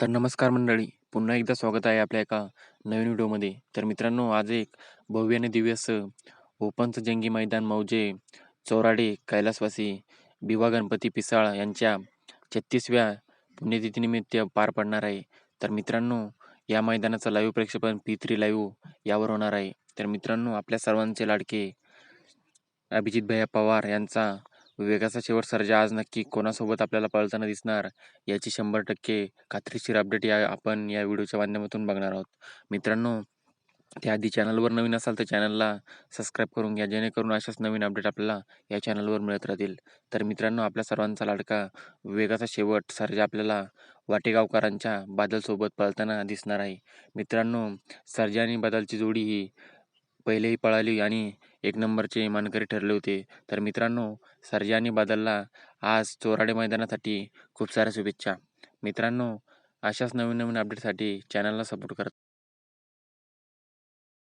तर नमस्कार मंडळी पुन्हा एकदा स्वागत आहे आपल्या एका नवीन व्हिडिओमध्ये. तर मित्रांनो आज एक भव्य आणि दिव्य असं ओपनचं जंगी मैदान मौजे चोराडे कैलासवासी बिवा गणपती पिसाळ यांच्या छत्तीसव्या पुण्यतिथीनिमित्त पार पडणार आहे. तर मित्रांनो या मैदानाचं लाईव्ह प्रेक्षेपण पी थ्री लाईव्ह यावर होणार आहे. तर मित्रांनो आपल्या सर्वांचे लाडके अभिजित भैया पवार यांचा वेगाचा शेवट सर्जा आज नक्की कोणासोबत आपल्याला पळताना दिसणार? याची शंभर टक्के खात्रीशीर अपडेट या आपण या व्हिडिओच्या माध्यमातून बघणार आहोत. मित्रांनो त्याआधी चॅनलवर नवीन असाल तर चॅनलला सबस्क्राईब करून घ्या जेणेकरून अशाच नवीन अपडेट आपल्याला या चॅनलवर मिळत राहतील. तर मित्रांनो आपल्या सर्वांचा लाडका वेगाचा शेवट सर्जा आपल्याला वाटेगावकरांच्या बादलसोबत पळताना दिसणार आहे. मित्रांनो सर्जा आणि बादलची जोडी ही पहिलेही पळाली आणि एक नंबरचे मानकरी ठरले होते. तर मित्रांनो सर्जानी बादलला. आज चोराडे मैदानासाठी खूप साऱ्या शुभेच्छा. मित्रांनो अशाच नवीन नवीन अपडेटसाठी चॅनलला सपोर्ट करत